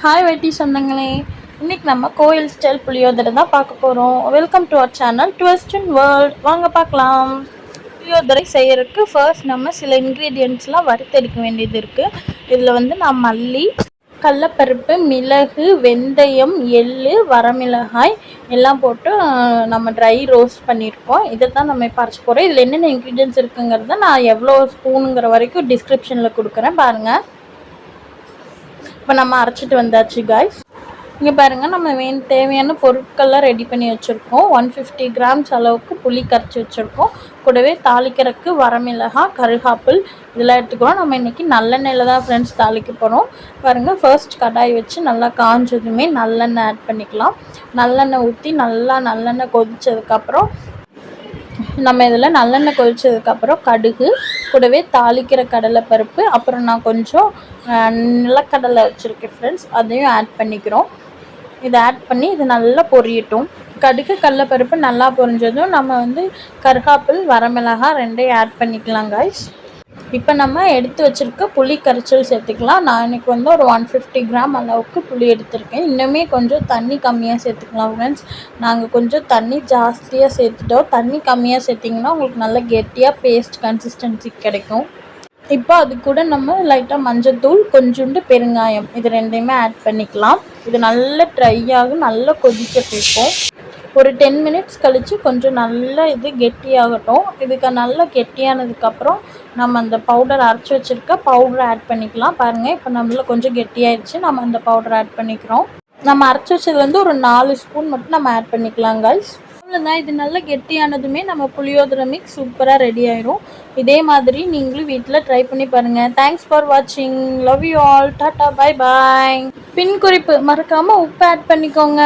Hi வெட்டி சொந்தங்களே. இன்னைக்கு நம்ம கோயில் ஸ்டைல் புளியோதரை தான் பார்க்க போகிறோம் welcome to our channel twist in world வாங்க பார்க்கலாம். புளியோதரை செய்யறதுக்கு ஃபர்ஸ்ட் நம்ம சில இன்க்ரீடியன்ட்ஸ்லாம் வறுத்தெடுக்க வேண்டியது இருக்குது இதில் வந்து நான் மல்லி கடலப்பருப்பு மிளகு வெந்தயம் எள்ளு வரமிளகாய் எல்லாம் போட்டு நம்ம ட்ரை ரோஸ்ட் பண்ணியிருக்கோம். இதை தான் நம்ம இப்போ அரைச்சி போகிறோம் இதில் என்னென்ன இன்க்ரீடியன்ஸ் இருக்குங்கிறத நான் எவ்வளோ ஸ்பூனுங்கிற வரைக்கும் டிஸ்கிரிப்ஷனில் கொடுக்குறேன். பாருங்கள் இப்போ நம்ம அரைச்சிட்டு வந்தாச்சு காய்ஸ் இங்கே பாருங்கள் நம்ம வேணும் தேவையான பொருட்கள்லாம் ரெடி பண்ணி வச்சுருக்கோம். ஒன் ஃபிஃப்டி கிராம்ஸ் அளவுக்கு புளி கரைச்சி வச்சுருக்கோம். கூடவே தாளிக்கிறதுக்கு வரமிளகாய் கருகாப்பிள் இதெல்லாம் எடுத்துக்கிறோம். நம்ம இன்றைக்கி நல்லெண்ணெயில் தான் ஃப்ரெண்ட்ஸ் தாளிக்க போகிறோம் பாருங்கள் ஃபர்ஸ்ட் கடாய் வச்சு நல்லா காஞ்சதுமே நல்லெண்ணெய் ஆட் பண்ணிக்கலாம். நல்லெண்ணெய் ஊற்றி நல்லா நல்லெண்ணெய் கொதித்ததுக்கப்புறம் நம்ம இதில் நல்லெண்ணெய் கொதித்ததுக்கப்புறம் கடுகு கூடவே தாளிக்கிற கடலைப்பருப்பு அப்புறம் நான் கொஞ்சம் நிலக்கடலை வச்சுருக்கேன் ஃப்ரெண்ட்ஸ் அதையும் ஆட் பண்ணிக்கிறோம். இதை ஆட் பண்ணி இது நல்லா பொரியட்டும். கடுகு கடலைப்பருப்பு நல்லா பொரிஞ்சதும் நம்ம வந்து கருகாப்பில் வரமிளகாய் ரெண்டையும் ஆட் பண்ணிக்கலாம் காய்ஸ் இப்போ நம்ம எடுத்து வச்சுருக்க புளி கரைச்சல் சேர்த்துக்கலாம். நான் இன்னைக்கு வந்து ஒரு ஒன் ஃபிஃப்டி கிராம் அளவுக்கு புளி எடுத்திருக்கேன். இன்னுமே கொஞ்சம் தண்ணி கம்மியாக சேர்த்துக்கலாம் ஃப்ரெண்ட்ஸ் நாங்கள் கொஞ்சம் தண்ணி ஜாஸ்தியாக சேர்த்துட்டோம். தண்ணி கம்மியாக சேர்த்திங்கன்னா உங்களுக்கு நல்ல கெட்டியாக பேஸ்ட் கன்சிஸ்டன்சி கிடைக்கும். இப்போ அது கூட நம்ம லைட்டாக மஞ்சத்தூள் கொஞ்சோண்டு பெருங்காயம் இது ரெண்டையுமே ஆட் பண்ணிக்கலாம். இது நல்லா ட்ரை ஆகும். நல்லா கொதிக்க வைப்போம். ஒரு டென் மினிட்ஸ் கழித்து கொஞ்சம் நல்லா இது கெட்டியாகட்டும். இதுக்கு நல்லா கெட்டியானதுக்கப்புறம் நம்ம அந்த பவுடர் அரைச்சி வச்சுருக்க பவுடரை ஆட் பண்ணிக்கலாம். பாருங்கள் இப்போ நம்மள கொஞ்சம் கெட்டியாயிடுச்சு நம்ம அந்த பவுடர் ஆட் பண்ணிக்கிறோம். நம்ம அரைச்சி வச்சது வந்து ஒரு நாலு ஸ்பூன் மட்டும் நம்ம ஆட் பண்ணிக்கலாம் கைஸ் அவ்வளோதான் இது நல்லா கெட்டியானதுமே நம்ம புளியோதரை மிக்ஸ் சூப்பராக ரெடி ஆயிரும். இதே மாதிரி நீங்களும் வீட்டில் ட்ரை பண்ணி பாருங்கள் தேங்க்ஸ் ஃபார் வாட்சிங் love you all tata bye bye பின் குறிப்பு. மறக்காமல் உப்பு ஆட் பண்ணிக்கோங்க.